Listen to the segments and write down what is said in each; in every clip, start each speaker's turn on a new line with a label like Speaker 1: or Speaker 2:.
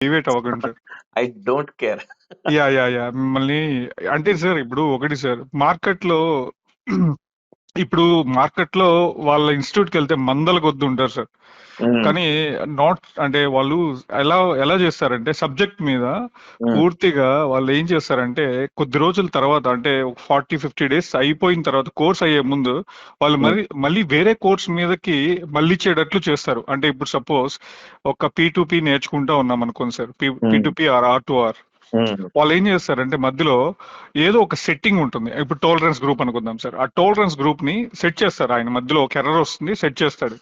Speaker 1: అవ్వకండి. Sir
Speaker 2: I don't care
Speaker 1: yeah yeah yeah. మిమ్మల్ని అంటే సార్ ఇప్పుడు ఒకటి సార్ మార్కెట్లో ఇప్పుడు మార్కెట్లో వాళ్ళ ఇన్స్టిట్యూట్కి వెళ్తే మందల కొద్ది ఉంటారు సార్. కానీ నాట్ అంటే వాళ్ళు ఎలా ఎలా చేస్తారంటే సబ్జెక్ట్ మీద పూర్తిగా వాళ్ళు ఏం చేస్తారంటే కొద్ది రోజుల తర్వాత అంటే ఫార్టీ ఫిఫ్టీ డేస్ అయిపోయిన తర్వాత కోర్స్ అయ్యే ముందు వాళ్ళు మళ్ళీ మళ్ళీ వేరే కోర్స్ మీదకి మళ్ళీ చేయడట్లు చేస్తారు. అంటే ఇప్పుడు సపోజ్ ఒక పీ టు పీ నేర్చుకుంటా ఉన్నాం అనుకోండి sir. P to P R R to R వాళ్ళు ఏం చేస్తారంటే మధ్యలో ఏదో ఒక సెట్టింగ్ ఉంటుంది. ఇప్పుడు టోలరెన్స్ గ్రూప్ అనుకుందాం సార్. ఆ టోలరెన్స్ గ్రూప్ని సెట్ చేస్తారు ఆయన. మధ్యలో ఒక ఎర్రర్ వస్తుంది సెట్ చేస్తాడు.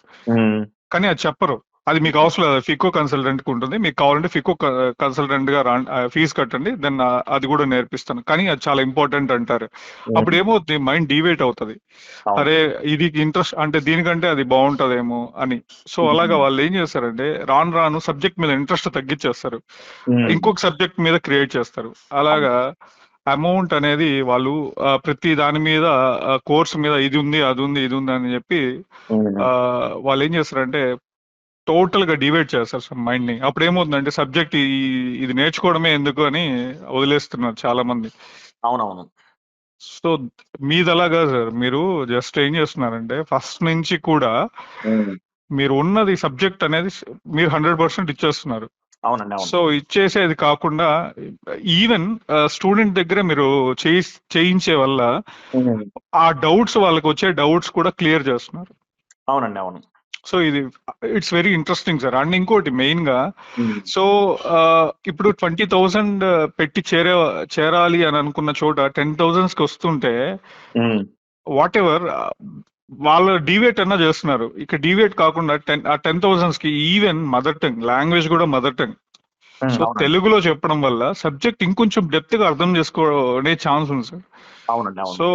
Speaker 1: కానీ అది చెప్పరు. అది మీకు అవసరం లేదు. ఫికో కన్సల్టెంట్కి ఉంటుంది. మీకు కావాలంటే ఫికో కన్సల్టెంట్గా ఫీజు కట్టండి. దెన్ అది కూడా నేర్పిస్తాను. కానీ అది చాలా ఇంపార్టెంట్ అంటారు. అప్పుడు ఏమవుతుంది? మైండ్ డివేట్ అవుతుంది. అరే ఇది ఇంట్రెస్ట్ అంటే దీనికంటే అది బాగుంటదేమో అని. సో అలాగా వాళ్ళు ఏం చేస్తారంటే రాను రాను సబ్జెక్ట్ మీద ఇంట్రెస్ట్ తగ్గించేస్తారు. ఇంకొక సబ్జెక్ట్ మీద క్రియేట్ చేస్తారు. అలాగా అమౌంట్ అనేది వాళ్ళు ప్రతి దాని మీద కోర్స్ మీద ఇది ఉంది అది ఉంది ఇది ఉంది అని చెప్పి వాళ్ళు ఏం చేస్తారంటే టోటల్గా డివైడ్ చేస్తారు సార్ మైండ్ని అప్పుడు ఏమవుతుందంటే సబ్జెక్ట్ ఇది నేర్చుకోవడమే ఎందుకు అని వదిలేస్తున్నారు చాలా మంది
Speaker 2: అవునవును.
Speaker 1: సో మీది అలాగా సార్ మీరు జస్ట్ ఏం చేస్తున్నారంటే ఫస్ట్ నుంచి కూడా మీరు ఉన్నది సబ్జెక్ట్ అనేది మీరు హండ్రెడ్ పర్సెంట్ ఇచ్చేస్తున్నారు.
Speaker 2: అవునండి అవును.
Speaker 1: సో ఇచ్చేసేది కాకుండా ఈవెన్ స్టూడెంట్ దగ్గర మీరు చేయి- చేయించే వల్ల ఆ డౌట్స్ వాళ్ళకి వచ్చే డౌట్స్ కూడా క్లియర్ చేస్తున్నారు.
Speaker 2: అవునండి అవును.
Speaker 1: సో ఇది it's very interesting sir. And ఇంకోటి మెయిన్గా సో ఇప్పుడు ట్వంటీ థౌసండ్ పెట్టి చేరే చేరాలి అని అనుకున్న చోట టెన్ థౌసండ్స్కి వస్తుంటే వాట్ ఎవర్ వాళ్ళ డివేట్ అన్నా చేస్తున్నారు. ఇక డివేట్ కాకుండా టెన్ ఆ టెన్ థౌసండ్స్కి ఈవెన్ మదర్ టంగ్ లాంగ్వేజ్ కూడా మదర్ టంగ్ సో తెలుగులో చెప్పడం వల్ల సబ్జెక్ట్ ఇంకొంచెం డెప్త్గా అర్థం చేసుకోనే ఛాన్స్ ఉంది సార్ సో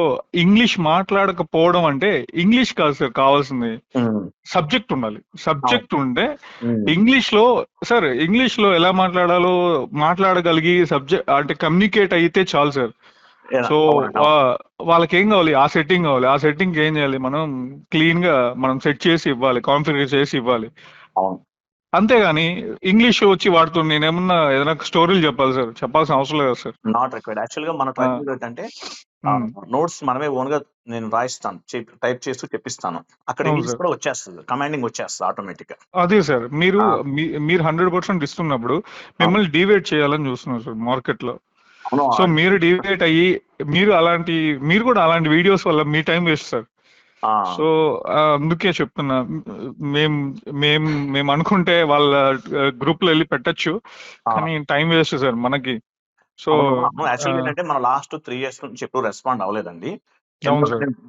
Speaker 1: ఇంగ్లీష్ మాట్లాడకపోవడం అంటే ఇంగ్లీష్ కాదు సార్ కావాల్సింది సబ్జెక్ట్ ఉండాలి. సబ్జెక్ట్ ఉంటే ఇంగ్లీష్లో సార్ ఇంగ్లీష్లో ఎలా మాట్లాడాలో మాట్లాడగలిగి సబ్జెక్ట్ అంటే కమ్యూనికేట్ అయితే చాలు సార్ సో వాళ్ళకి ఏం కావాలి? ఆ సెట్టింగ్ కావాలి. ఆ సెట్టింగ్ ఏం చేయాలి? మనం క్లీన్గా మనం సెట్ చేసి ఇవ్వాలి కాన్ఫిగర్ చేసి ఇవ్వాలి. అంతేగాని ఇంగ్లీష్ వచ్చి వాడుతూ నేనేమన్నా ఏదైనా స్టోరీలు చెప్పాలి సార్? చెప్పాల్సిన అవసరం లేదు సార్.
Speaker 2: నాట్ రిక్వైర్డ్ యాక్చువల్గా మన ఏంటంటే. నోట్స్ మనమే ఓన్గా నేను రాయిస్తాను. టైప్ చేస్తూ చెప్పిస్తాను. అక్కడ ఇంగ్లీష్. కూడా వచ్చేస్తుంది. కమాండింగ్ వచ్చేస్తుంది ఆటోమేటిక్గా.
Speaker 1: అదే సార్. మీరు మీరు హండ్రెడ్ పర్సెంట్ ఇస్తున్నప్పుడు మిమ్మల్ని డివేట్ చేయాలని చూస్తున్నారు సార్
Speaker 2: మార్కెట్లో
Speaker 1: సో మీరు డివేట్ అయ్యి మీరు అలాంటి మీరు కూడా అలాంటి వీడియోస్ వల్ల మీ టైం వేస్ట్ సార్ సో అందుకే చెప్తున్నా. మేం మేం మేము అనుకుంటే వాళ్ళ గ్రూప్లో వెళ్ళి పెట్టచ్చు. కానీ టైం వేస్ట్ సార్ మనకి. సో
Speaker 2: యాక్చువల్ ఏంటంటే మన లాస్ట్ త్రీ ఇయర్స్ నుంచి ఎప్పుడు రెస్పాండ్ అవ్వలేదండి.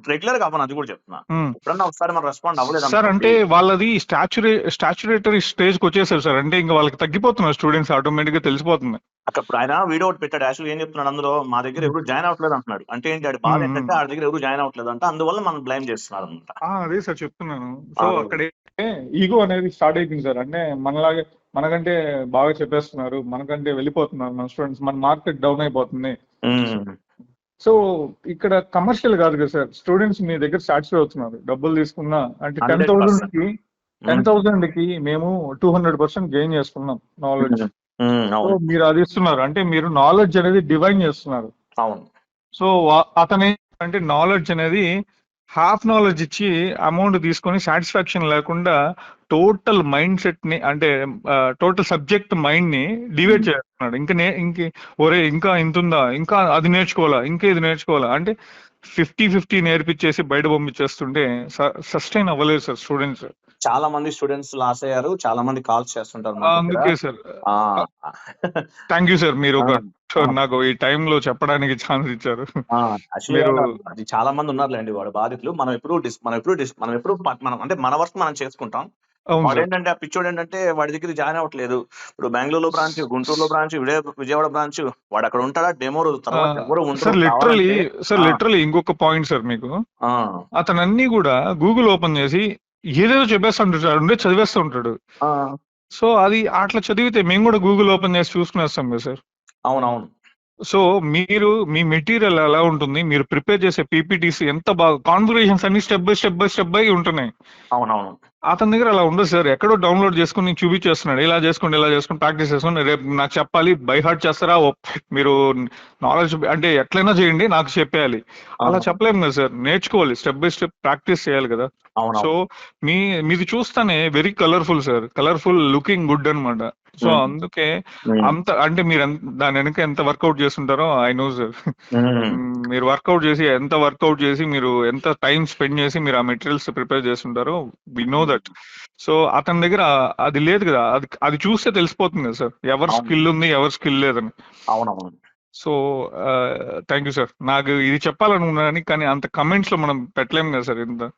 Speaker 2: రెగ్యులర్గా అవ్వను అది కూడా చెప్తున్నా.
Speaker 1: ఉమ్.
Speaker 2: ఎప్పుడన్నా ఒకసారి మనం రెస్పాండ్ అవ్వలేదు
Speaker 1: సార్ అంటే వాళ్ళది స్టాచ్యురే స్టాచ్యురేటరీ స్టేజ్కి వచ్చేసారు సార్ అంటే ఇంకా వాళ్ళకి తగ్గిపోతున్నారు స్టూడెంట్స్ ఆటోమేటిక్గా తెలిసిపోతుంది.
Speaker 2: అక్కడ ఆయన వీడియో ఒకటి పెట్టాడు. యాక్చువల్ ఏం చెప్తున్నాడు అందులో? మా దగ్గర ఎవరు జాయిన్ అవ్వట్లేదు అంటున్నాడు. అంటే ఏంటి? ఆడి బాధ
Speaker 1: మ్మ్.
Speaker 2: ఏంటంటే ఆడి దగ్గర ఎవరు జాయిన్ అవ్వట్లేదు అంటే. అందువల్ల మనం బ్లైమ్ చేస్తున్నారు అనమాట
Speaker 1: అదే సార్ చెప్తున్నాను. సో. అక్కడ ఈగో అనేది స్టార్ట్ అయిపోయింది సార్ అంటే మనలాగే మనకంటే బాగా చెప్పేస్తున్నారు మనకంటే వెళ్ళిపోతున్నారు మన స్టూడెంట్స్ మన మార్కెట్ డౌన్ అయిపోతుంది. సో ఇక్కడ కమర్షియల్ కాదు కదా సార్. స్టూడెంట్స్ మీ దగ్గర సాటిస్ఫై అవుతున్నారు. డబ్బులు తీసుకున్నా అంటే టెన్
Speaker 2: 100%.
Speaker 1: థౌసండ్కి టెన్ థౌసండ్కి మేము టూ హండ్రెడ్ పర్సెంట్ గెయిన్ చేసుకున్నాం నాలెడ్జ్ సో
Speaker 2: అవును.
Speaker 1: మీరు అది ఇస్తున్నారు. అంటే మీరు నాలెడ్జ్ అనేది డివైన్ చేస్తున్నారు.
Speaker 2: అవును.
Speaker 1: సో అతను అంటే నాలెడ్జ్ అనేది హాఫ్ నాలెడ్జ్ ఇచ్చి అమౌంట్ తీసుకొని సాటిస్ఫాక్షన్ లేకుండా టోటల్ మైండ్ సెట్ని అంటే టోటల్ సబ్జెక్ట్ మైండ్ని డివైడ్ చేస్తున్నాడు. ఇంకా నే ఇంక ఒరే ఇంకా ఇంత ఉందా ఇంకా అది నేర్చుకోవాలా? ఇంకా ఇది నేర్చుకోవాలా? అంటే ఫిఫ్టీ ఫిఫ్టీ నేర్పించేసి బయట పంపించేస్తుంటే సస్టైన్ అవ్వలేదు సార్ స్టూడెంట్స్
Speaker 2: చాలా మంది స్టూడెంట్స్ లాస్ అయ్యారు చాలా మంది కాల్స్ చేస్తుంటారు.
Speaker 1: అందుకే సార్. థ్యాంక్ యూ సార్ మీరు ఒక. నాకు ఈ టైంలో చెప్పడానికి ఛాన్స్ ఇచ్చారు.
Speaker 2: అది చాలా మంది ఉన్నారులేండి వాడు బాధితులు. మనం ఎప్పుడు మనం ఎప్పుడు మనం ఎప్పుడు మనం అంటే మన వర్క్ మనం చేసుకుంటాం. వాడు ఏంటంటే ఆ పిచ్చోడు ఏంటంటే వాడి దగ్గర జాయిన్ అవ్వట్లేదు. ఇప్పుడు బెంగళూరులో బ్రాంచ్ గుంటూరులో బ్రాంచ్ విజయ విజయవాడ బ్రాంచ్ వాడు అక్కడ ఉంటాడా డెమో రోజు తర్వాత ఎవరు
Speaker 1: సార్ లిటరలీ సార్. లిటరలీ ఇంకొక పాయింట్ సార్ మీకు. అతను అన్ని కూడా గూగుల్ ఓపెన్ చేసి ఏదేదో చెప్పేస్తుంటాడు ఉండే చదివేస్తూ ఉంటాడు. సో అది అట్లా చదివితే మేము కూడా గూగుల్ ఓపెన్ చేసి చూసుకునేస్తాం కదా సార్.
Speaker 2: అవునవును.
Speaker 1: సో మీరు మీ మెటీరియల్ ఎలా ఉంటుంది? మీరు ప్రిపేర్ చేసే పీపీటీస్ ఎంత బాగా కాన్ఫిగరేషన్స్ అన్ని step by step by step by ఉంటున్నాయి.
Speaker 2: అవునవును.
Speaker 1: అతని దగ్గర అలా ఉండదు సార్. ఎక్కడో డౌన్లోడ్ చేసుకుని చూపించేస్తున్నాడు. ఇలా చేసుకోండి ఇలా చేసుకుని ప్రాక్టీస్ చేసుకోండి. రేపు నాకు చెప్పాలి బై హార్ట్ చేస్తారా? మీరు నాలెడ్జ్ అంటే ఎట్లయినా చేయండి నాకు చెప్పేయాలి. అలా చెప్పలేము కదా సార్. నేర్చుకోవాలి. స్టెప్ బై స్టెప్ ప్రాక్టీస్ చేయాలి కదా. సో మీ మీది చూస్తానే very colourful sir. Colourful looking good అన్నమాట. సో. అందుకే అంత అంటే మీరు దాని వెనక ఎంత వర్కౌట్ చేస్తుంటారో ఐ నో సార్ మీరు వర్కౌట్ చేసి ఎంత వర్కౌట్ చేసి మీరు ఎంత టైం స్పెండ్ చేసి మీరు ఆ మెటీరియల్స్ ప్రిపేర్ చేస్తుంటారో వి నో దట్. సో అతని దగ్గర అది లేదు కదా అది అది చూస్తే తెలిసిపోతుంది కదా సార్. ఎవరి. స్కిల్ ఉంది ఎవరి స్కిల్ లేదని.
Speaker 2: అవునవును.
Speaker 1: So thank you sir. నాకు ఇది చెప్పాలనుకున్నాను కానీ అంత కమెంట్స్లో మనం పెట్టలేము కదా సార్ ఇంత.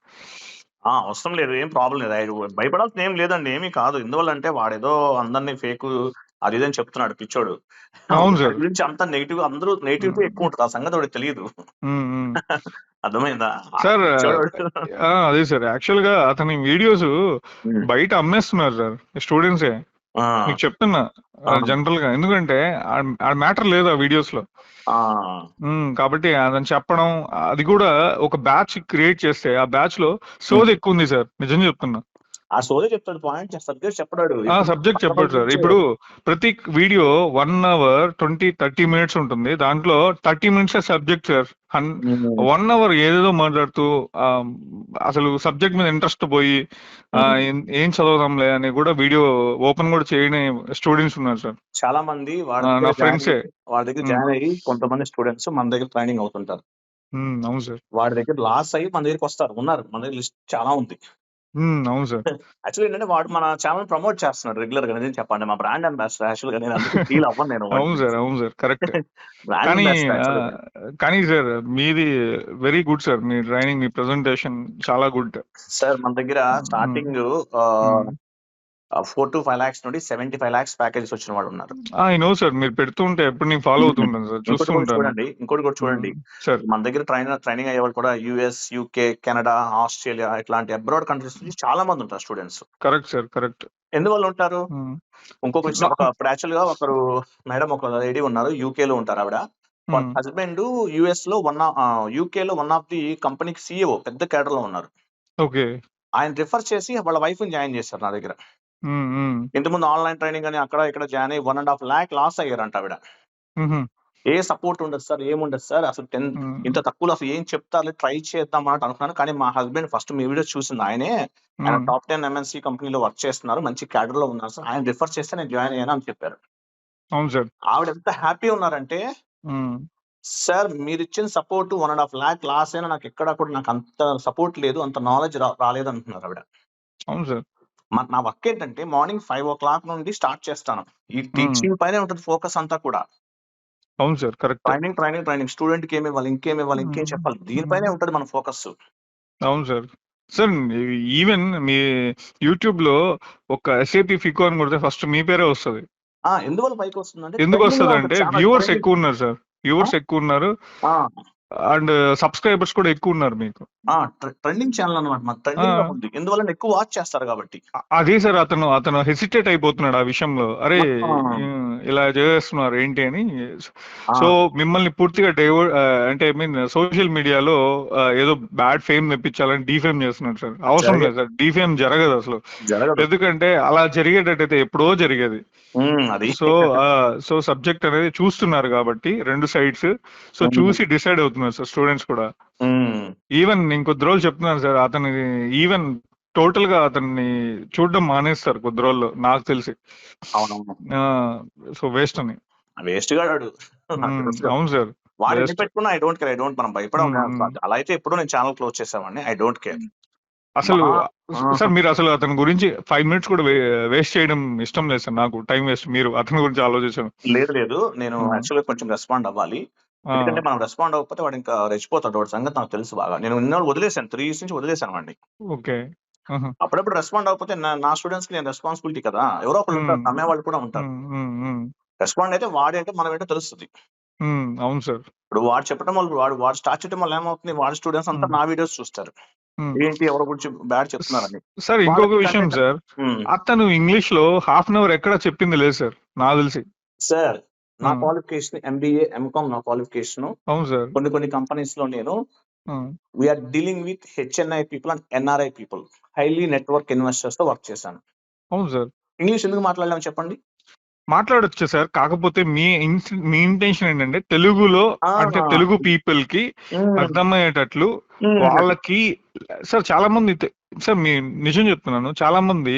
Speaker 2: అవసరం లేదు ఏం ప్రాబ్లం లేదు. ఆయన భయపడాల్సిన ఏం లేదండి ఏమీ కాదు. ఎందువల్ల అంటే వాడేదో అందరినీ ఫేక్ అది ఇదని చెప్తున్నాడు పిచ్చోడు.
Speaker 1: అవును సార్.
Speaker 2: గురించి అంత నెగిటివ్ అందరూ నెగిటివిటీ ఎక్కువ ఉంటుంది ఆ సంగతి వాడికి తెలియదు. అర్థమైందా?
Speaker 1: సార్ అదే సార్. యాక్చువల్గా అతని వీడియోస్. బయట అమ్మేస్తున్నారు సార్ స్టూడెంట్సే. మీకు చెప్తున్నా. జనరల్గా ఎందుకంటే ఆ మ్యాటర్ లేదు ఆ వీడియోస్లో కాబట్టి అదని చెప్పడం అది కూడా ఒక బ్యాచ్ క్రియేట్ చేస్తే ఆ బ్యాచ్లో సోది ఎక్కువ ఉంది సార్. నిజం చెప్తున్నా.
Speaker 2: ఆ సోదే చెప్తాడు పాయింట్ సబ్జెక్ట్ చెప్పడాడు.
Speaker 1: ఆ సబ్జెక్ట్ చెప్పాడు సార్. ఇప్పుడు ప్రతి video one hour twenty thirty minutes ఉంటుంది. దాంట్లో thirty minutes subject sir. One hour ఏదేదో మాట్లాడుతూ అసలు సబ్జెక్ట్ మీద ఇంట్రెస్ట్ పోయి ఆ, ఏం- చదవదాంలే అని కూడా వీడియో ఓపెన్ కూడా చేయని స్టూడెంట్స్ ఉన్నారు సార్.
Speaker 2: చాలా మంది
Speaker 1: నా
Speaker 2: అయ్యి- వాడి దగ్గర
Speaker 1: ఉమ్.
Speaker 2: జాయిన్ అయ్యి కొంతమంది స్టూడెంట్స్ మన దగ్గర ట్రైనింగ్ అవుతుంటారు.
Speaker 1: అవును సార్.
Speaker 2: వాడి దగ్గర లాస్ అయ్యి మన దగ్గరికి వస్తారు. ఉన్నారు. మన దగ్గర లిస్ట్ చాలా ఉంది.
Speaker 1: అవును సార్.
Speaker 2: యాక్చువల్లీ ఏంటంటే వాడు మన ఛానల్ ప్రమోట్ చేస్తున్నాడు రెగ్యులర్గా నిజం చెప్పండి మా బ్రాండ్ అంబాసిడర్ యాక్చువల్గా నేను అందుకు ఫీల్ అవ్వను నేను
Speaker 1: అవును సార్ అవును సార్. కరెక్ట్.
Speaker 2: బ్రాండ్
Speaker 1: కానీ
Speaker 2: అంబాసిడర్.
Speaker 1: కానీ సార్ మీది వెరీ గుడ్ సార్. మీ ట్రైనింగ్ మీ ప్రెజెంటేషన్ చాలా గుడ్.
Speaker 2: సార్ మన దగ్గర starting four to five lakhs నుండి సెవెంటీ ఫైవ్ లాక్స్ ప్యాకేజెస్ వచ్చిన వాళ్ళు ఉన్నారు.
Speaker 1: ఐ నో సార్ మీరు పెడుతుంటే ఎప్పుడు నేను ఫాలో అవుతుంటాను సార్
Speaker 2: ఇంకోటి
Speaker 1: చూస్తూ
Speaker 2: కూడా
Speaker 1: ఉంటాను.
Speaker 2: చూడండి ఇంకోటి కూడా చూడండి. మన దగ్గర ట్రైనర్ ట్రైనింగ్ అయ్యే వాళ్ళు కూడా యుఎస్ యూకే కెనడా ఆస్ట్రేలియా ఇట్లాంటి అబ్రాడ్ కంట్రీస్ నుంచి చాలా మంది ఉంటారు స్టూడెంట్స్
Speaker 1: కరెక్ట్ సార్ కరెక్ట్
Speaker 2: ఎందువల్ల ఉంటారు? ఇంకొక ఒక యాక్చువల్గా ఒకరు మేడం ఒక లేడీ ఉన్నారు యూకే లో ఉంటారు ఆవిడ. హస్బెండ్ యుఎస్లో వన్ యూకే లో వన్ ఆఫ్ ది కంపెనీకి సీఈఓ పెద్ద కేడర్లో ఉన్నారు.
Speaker 1: ఓకే
Speaker 2: ఆయన రిఫర్ చేసి వాళ్ళ వైఫ్ జాయిన్ చేశారు నా దగ్గర. ఇంతకుముందు ఆన్లైన్ ట్రైనింగ్ అని అక్కడ ఇక్కడ జాయిన్ అయ్యి one and half lakh loss అయ్యారంట ఆవిడ. ఏ సపోర్ట్ ఉండదు సార్ ఏముండదు సార్ అసలు టెన్ ఇంత తక్కువలో అసలు ఏం చెప్తారు ట్రై చేద్దాం అన్నట్టు అనుకున్నాను. కానీ మా హస్బెండ్ ఫస్ట్ మీ వీడియో చూసింది ఆయనే. ఆయన టాప్ టెన్ ఎంఎన్సీ కంపెనీలో వర్క్ చేస్తున్నారు మంచి క్యాడర్లో ఉన్నారు సార్. ఆయన రిఫర్ చేస్తే నేను జాయిన్ అయ్యాను అని చెప్పారు.
Speaker 1: అవును సార్.
Speaker 2: ఆవిడ ఎంత హ్యాపీ ఉన్నారంటే సార్ మీరు ఇచ్చిన support one and half lakh loss అయినా నాకు ఎక్కడ కూడా నాకు అంత సపోర్ట్ లేదు అంత నాలెడ్జ్ రాలేదు అంటున్నారు ఆవిడ.
Speaker 1: అవును సార్.
Speaker 2: నా వర్క్ ఏంటంటే మార్నింగ్ ఫైవ్ ఓ క్లాక్ నుండి స్టార్ట్ చేస్తాను. ఈ టీచింగ్ పైనే ఉంటుంది ఫోకస్ అంతా కూడా.
Speaker 1: అవును sir correct.
Speaker 2: Training training training. స్టూడెంట్కి ఏమి ఇవ్వాలి ఇంకేం ఇవ్వాలి ఇంకేం. చెప్పాలి. దీనిపైనే ఉంటుంది మన ఫోకస్
Speaker 1: అవును సార్. సార్ ఈవెన్ మీ యూట్యూబ్లో ఒక ఎస్ఏపి ఫికో అని కొడితే ఫస్ట్ మీ పేరే వస్తుంది.
Speaker 2: ఎందువల్ల పైకి వస్తుందంటే
Speaker 1: ఎందుకు వస్తుంది. అంటే వ్యూవర్స్. ఎక్కువ ఉన్నారు సార్. వ్యూవర్స్ ఎక్కువ ఉన్నారు. అండ్ సబ్స్క్రైబర్స్ కూడా ఎక్కువ ఉన్నారు మీకు
Speaker 2: ట్రెండింగ్ ఛానల్ అనమాట మన ట్రెండింగ్. ఉంది ఎందువల్ల ఎక్కువ వాచ్ చేస్తారు కాబట్టి.
Speaker 1: అదే సార్ అతను అతను హెసిటేట్ అయిపోతున్నాడు ఆ విషయంలో. అరే ఇలా చేస్తున్నారు ఏంటి అని. సో మిమ్మల్ని పూర్తిగా డైవర్ అంటే ఐ మీన్ సోషల్ మీడియాలో ఏదో బ్యాడ్ ఫేమ్ తెప్పించాలని డీఫేమ్ చేస్తున్నాడు సార్. అవసరం లేదు సార్. డీఫేమ్ జరగదు అసలు. ఎందుకంటే అలా జరిగేటట్టయితే ఎప్పుడో జరిగేది. సో సో సబ్జెక్ట్ అనేది చూస్తున్నారు కాబట్టి రెండు సైడ్స్ సో. చూసి డిసైడ్ అవుతున్నారు సార్ స్టూడెంట్స్ కూడా. ఈవెన్ నేను కొద్ది రోజులు చెప్తున్నాను సార్ అతని ఈవెన్ టోటల్గా అతన్ని చూడడం మానేస్తారు కొద్ది రోజుల్లో నాకు తెలిసి. సో వేస్ట్ అని.
Speaker 2: వేస్ట్గా.
Speaker 1: అవును సార్.
Speaker 2: వాడు. ఎన్ని పెట్టుకున్నా I don't care I don't మనం భయపడం. అలా అయితే ఎప్పుడో నేను ఛానల్ క్లోజ్ చేసామండి ఐ డోంట్ కేర్
Speaker 1: అసలు సార్ మీరు అసలు అతని గురించి ఫైవ్ మినిట్స్ కూడా వేస్ట్ చేయడం ఇష్టం లేదు సార్ నాకు. టైం వేస్ట్ మీరు అతని గురించి ఆలోచించాను
Speaker 2: లేదు లేదు. నేను
Speaker 1: Hmm.
Speaker 2: యాక్చువల్గా కొంచెం రెస్పాండ్ అవ్వాలి. ఎందుకంటే మనం రెస్పాండ్ అవ్వకపోతే వాడు ఇంకా రెచ్చిపోతాడు. వాడి సంగతి నాకు తెలుసు బాగా. నేను ఇన్ని రోజులు వదిలేసాను త్రీ ఇయర్స్ నుంచి వదిలేసాను వాడిని.
Speaker 1: ఓకే.
Speaker 2: అప్పుడప్పుడు రెస్పాండ్ అవ్వకపోతే నా- స్టూడెంట్స్కి నేను రెస్పాన్సిబిలిటీ కదా. ఎవరో ఒకళ్ళు ఉంటారు. నమ్మే వాళ్ళు కూడా ఉంటారు. రెస్పాండ్ అయితే వాడేంటో మనం ఏంటో తెలుస్తుంది.
Speaker 1: అవును సార్.
Speaker 2: ఇప్పుడు వాడు చెప్పడం వల్ల వాడు వాడు స్టార్ట్ చేయడం వల్ల ఏమవుతుంది? వాడి స్టూడెంట్స్ అంతా. నా వీడియోస్ చూస్తారు. ఏంటి ఎవరి గురించి బ్యాడ్ చెప్తున్నారని.
Speaker 1: సార్ ఇంకొక విషయం సార్. అతను ఇంగ్లీష్లో హాఫ్ అన్ అవర్ ఎక్కడ చెప్పింది లేదు సార్ నాకు తెలిసి.
Speaker 2: సార్ నా. క్వాలిఫికేషన్ ఎంబీఏ ఎంకామ్ నా క్వాలిఫికేషన్
Speaker 1: అవును సార్.
Speaker 2: కొన్ని కొన్ని కంపెనీస్లో నేను we are dealing with HNI people and NRI people highly network ఇన్వెస్టర్స్తో work చేశాను.
Speaker 1: అవును సార్.
Speaker 2: ఇంగ్లీష్ ఎందుకు మాట్లాడలేము చెప్పండి?
Speaker 1: మాట్లాడొచ్చు సార్. కాకపోతే మీ మీ ఇంటెన్షన్ ఏంటంటే తెలుగులో. అంటే తెలుగు పీపుల్కి అర్థమయ్యేటట్లు వాళ్ళకి సార్ చాలా మంది సార్ మీ నిజం చెప్తున్నాను. చాలా మంది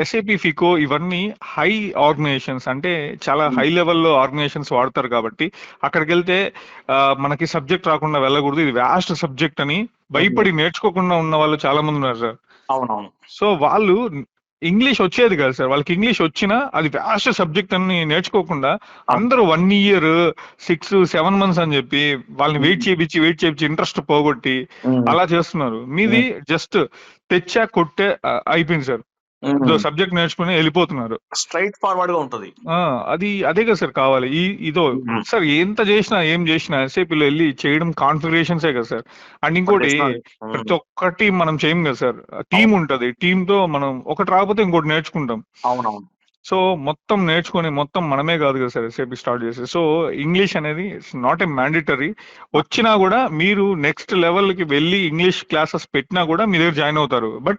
Speaker 1: ఎస్ఏపి ఫికో ఇవన్నీ హై ఆర్గనైజేషన్స్ అంటే చాలా. హై లెవెల్లో ఆర్గనైజేషన్స్ వాడతారు కాబట్టి అక్కడికి వెళ్తే మనకి సబ్జెక్ట్ రాకుండా వెళ్ళకూడదు. ఇది వ్యాస్ట్ సబ్జెక్ట్ అని భయపడి నేర్చుకోకుండా ఉన్న వాళ్ళు చాలా మంది ఉన్నారు సార్.
Speaker 2: అవునవును.
Speaker 1: సో వాళ్ళు ఇంగ్లీష్ వచ్చేది కాదు సార్. వాళ్ళకి ఇంగ్లీష్ వచ్చినా అది వ్యాస్ట్ సబ్జెక్ట్ అని నేర్చుకోకుండా అందరూ one year six seven months అని చెప్పి వాళ్ళని వెయిట్ చేయించి వెయిట్ చేయించి ఇంట్రెస్ట్ పోగొట్టి అలా చేస్తున్నారు. మీది జస్ట్ తెచ్చా కొట్టే అయిపోయింది సార్. సబ్జెక్ట్ నేర్చుకుని వెళ్ళిపోతున్నారు.
Speaker 2: స్ట్రైట్ ఫార్వర్డ్గా ఉంటది.
Speaker 1: అది అదే కదా సార్ కావాలి. ఈ ఇదో. సార్ ఎంత చేసినా ఏం చేసినా ఎస్ఏపీలో వెళ్ళి చేయడం కాన్ఫిగరేషన్సే కదా సార్. అండ్ ఇంకోటి ప్రతి ఒక్కటి మనం చేయం కదా సార్. టీం ఉంటది. టీమ్తో మనం ఒకటి రాకపోతే ఇంకోటి నేర్చుకుంటాం.
Speaker 2: అవునవును.
Speaker 1: సో మొత్తం నేర్చుకొని మొత్తం మనమే కాదు కదా సార్ ఎస్ఏపీ స్టార్ట్ చేసి సో ఇంగ్లీష్ అనేది నాట్ ఏ మ్యాండేటరీ వచ్చినా కూడా మీరు నెక్స్ట్ లెవెల్కి వెళ్ళి ఇంగ్లీష్ క్లాసెస్ పెట్టినా కూడా మీ దగ్గర జాయిన్ అవుతారు. బట్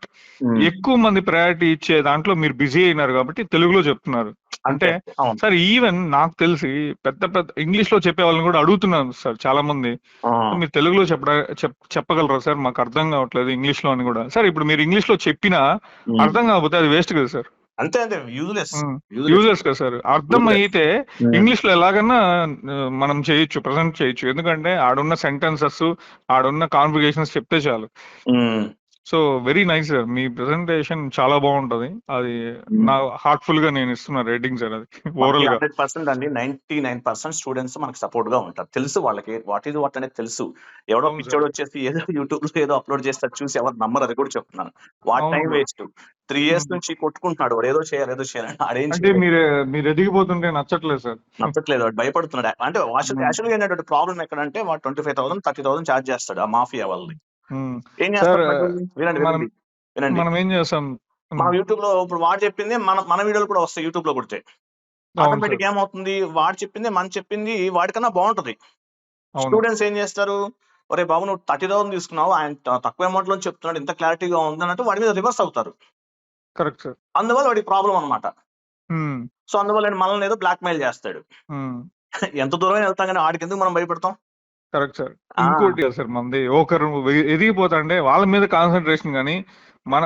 Speaker 1: ఎక్కువ మంది ప్రయారిటీ ఇచ్చే దాంట్లో మీరు బిజీ అయినారు కాబట్టి తెలుగులో చెప్తున్నారు.
Speaker 2: అంటే
Speaker 1: సార్ ఈవెన్ నాకు తెలిసి పెద్ద పెద్ద ఇంగ్లీష్లో చెప్పే వాళ్ళని కూడా అడుగుతున్నాను సార్ చాలా మంది మీరు తెలుగులో చెప్ప చెప్- చెప్పగలరా సార్? మాకు అర్థం కావట్లేదు ఇంగ్లీష్లో అని కూడా. సార్ ఇప్పుడు మీరు ఇంగ్లీష్లో చెప్పినా. అర్థం కాకపోతే అది వేస్ట్ కదా సార్.
Speaker 2: అంతే అంతే. యూజ్లెస్
Speaker 1: యూజర్స్ కదా సార్. అర్థం అయితే ఇంగ్లీష్లో ఎలాగన్నా మనం చేయొచ్చు ప్రజెంట్ చేయొచ్చు. ఎందుకంటే ఆడున్న సెంటెన్సెస్ ఆడున్న కాన్ఫిగేషన్స్ చెప్తే చాలు. So very nice sir. మీ ప్రెసెంటేషన్ చాలా బాగుంటది. అది నా హార్ట్ఫుల్గా నేను ఇస్తున్నా రేటింగ్ సార్ అది. ఓవరాల్గా.
Speaker 2: హండ్రెడ్ పర్సెంట్ అండి. నైన్టీ నైన్ పర్సెంట్ స్టూడెంట్స్ మనకు సపోర్ట్గా ఉంటారు. తెలుసు వాళ్ళకి వాట్ ఈజ్ వాట్ అనేది తెలుసు. ఎవడో పిచ్చోడు వచ్చేసి ఏదో యూట్యూబ్లో ఏదో అప్లోడ్ చేస్తారు చూసి ఎవరు నమ్మరు అది కూడా చెప్తున్నాను. What. Time waste three years. నుంచి కొట్టుకుంటున్నాడు. వాడు ఏదో చేయాలి ఏదో చేయాలి చేయలేదు.
Speaker 1: మీరు మీరు ఎదిగిపోతుంటే నచ్చట్లేదు సార్.
Speaker 2: నచ్చట్లేదు. వాడు భయపడుతున్నాడు. అంటే
Speaker 1: Hmm.
Speaker 2: యాక్చువల్గా ఏంటంటే ప్రాబ్లం ఎక్కడంటే వాడు twenty five thousand thirty thousand charge చేస్తాడు ఆ మాఫియా వాళ్ళని. ఏం? వినండి
Speaker 1: మనం- ఏం చేస్తాం.
Speaker 2: మన యూట్యూబ్లో ఇప్పుడు వాడు చెప్పింది మన మన వీడియోలు కూడా వస్తాయి యూట్యూబ్లో కొడితే ఆటోమేటిక్ ఏమవుతుంది? వాడు చెప్పింది మనం చెప్పింది వాడికన్నా బాగుంటది. స్టూడెంట్స్ ఏం చేస్తారు? ఒరే బాబు నువ్వు థర్టీ థౌసండ్ తీసుకున్నావు. ఆయన తక్కువ అమౌంట్లో చెప్తున్నాడు. ఇంత క్లారిటీగా ఉంది అన్నట్టు వాడి మీద రివర్స్ అవుతారు.
Speaker 1: కరెక్ట్
Speaker 2: అందువల్ల వాడికి ప్రాబ్లం అనమాట. సో అందువల్ల మనల్ని ఏదో బ్లాక్ మెయిల్ చేస్తాడు. ఎంత దూరం వెళ్తాం కానీ వాడికి ఎందుకు మనం భయపడతాం?
Speaker 1: Correct sir. ఇంకోటి సార్ మంది ఒకరు ఎదిగిపోతాంటే వాళ్ళ మీద కాన్సన్ట్రేషన్ కానీ మన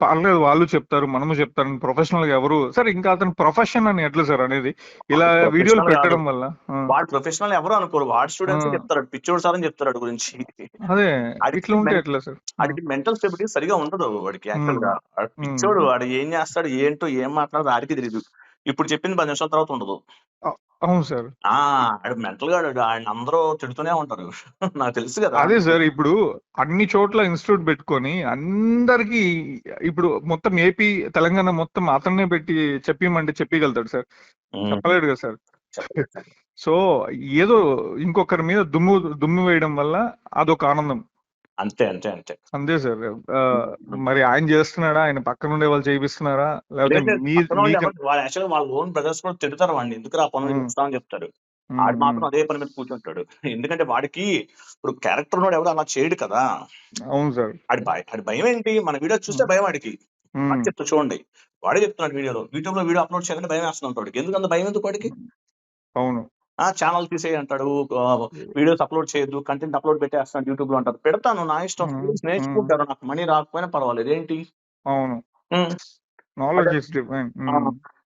Speaker 1: పర్లేదు వాళ్ళు చెప్తారు మనము చెప్తారు ప్రొఫెషనల్గా ఎవరు సార్ ఇంకా అతను ప్రొఫెషన్ అని ఎట్లా సార్ అనేది? ఇలా వీడియోలు. పెట్టడం వల్ల
Speaker 2: వాడు ప్రొఫెషనల్ ఎవరు అనుకోరు. వాడు స్టూడెంట్స్. చెప్తారు పిచ్చోడు సార్ అని చెప్తారు వాడి గురించి.
Speaker 1: అదే ఇట్లా ఉంటే ఎట్లా సార్?
Speaker 2: వాడికి మెంటల్ స్టెబిలిటీ సరిగా ఉండదు వాడికి
Speaker 1: యాక్చువల్గా.
Speaker 2: పిచ్చోడు వాడు ఏం చేస్తాడు ఏంటో ఏం మాట్లాడదు ఆడికి తెలియదు ఇప్పుడు చెప్పింది పది నిమిషాల తర్వాత ఉండదు.
Speaker 1: అవును సార్.
Speaker 2: ఆ మెంటల్గా ఆయన అందరూ తిడుతూనే ఉంటారు. నాకు తెలుసు కదా.
Speaker 1: అదే సార్ ఇప్పుడు అన్ని చోట్ల ఇన్స్టిట్యూట్ పెట్టుకొని అందరికి ఇప్పుడు మొత్తం ఏపీ తెలంగాణ మొత్తం అతన్నే పెట్టి చెప్పిమంటే చెప్పగలుగుతాడు సార్. చెప్పలేడు కదా సార్. సో ఏదో ఇంకొకరి మీద దుమ్ము దుమ్ము వేయడం వల్ల అదొక ఆనందం.
Speaker 2: అంతే అంతే అంతే.
Speaker 1: అంతే సార్. మరి ఆయన చేస్తున్నాడా? ఆయన పక్కన ఉండే వాళ్ళు చేయిస్తున్నారా లేకపోతే
Speaker 2: వాళ్ళు ఎవరు- వాళ్ళు ఓన్ బ్రదర్స్ కూడా తిడతారు వాడిని. ఎందుకు ఆ పనులు చెప్తాడు.
Speaker 1: ఉమ్,
Speaker 2: ఆడు మాత్రం అదే పని మీద కూర్చుంటాడు. ఎందుకంటే వాడికి ఇప్పుడు క్యారెక్టర్ ఉన్నాడు ఎవడు అలా చేయడు కదా.
Speaker 1: అవును సార్.
Speaker 2: ఆడి భయం ఆడి భయం ఏంటి? మన వీడియో చూస్తే భయం వాడికి వాడు చెప్తా చూడండి. వాడే చెప్తున్నాడు వీడియోలో. యూట్యూబ్లో వీడియో అప్లోడ్ చేయాలంటే భయం వేస్తున్నాడు వాడికి. ఎందుకు అంత భయం ఎందుకు వాడికి?
Speaker 1: అవును.
Speaker 2: ఆ ఛానల్ తీసేయి అంటాడు వీడియోస్ అప్లోడ్ చేయొద్దు కంటెంట్ అప్లోడ్ పెట్టేస్తాను యూట్యూబ్లో అంటారు పెడతాను నా ఇష్టం. నేర్చుకుంటారు నాకు మనీ రాకపోయినా పర్వాలేదు. ఏంటి?
Speaker 1: అవును. నాలెడ్జ్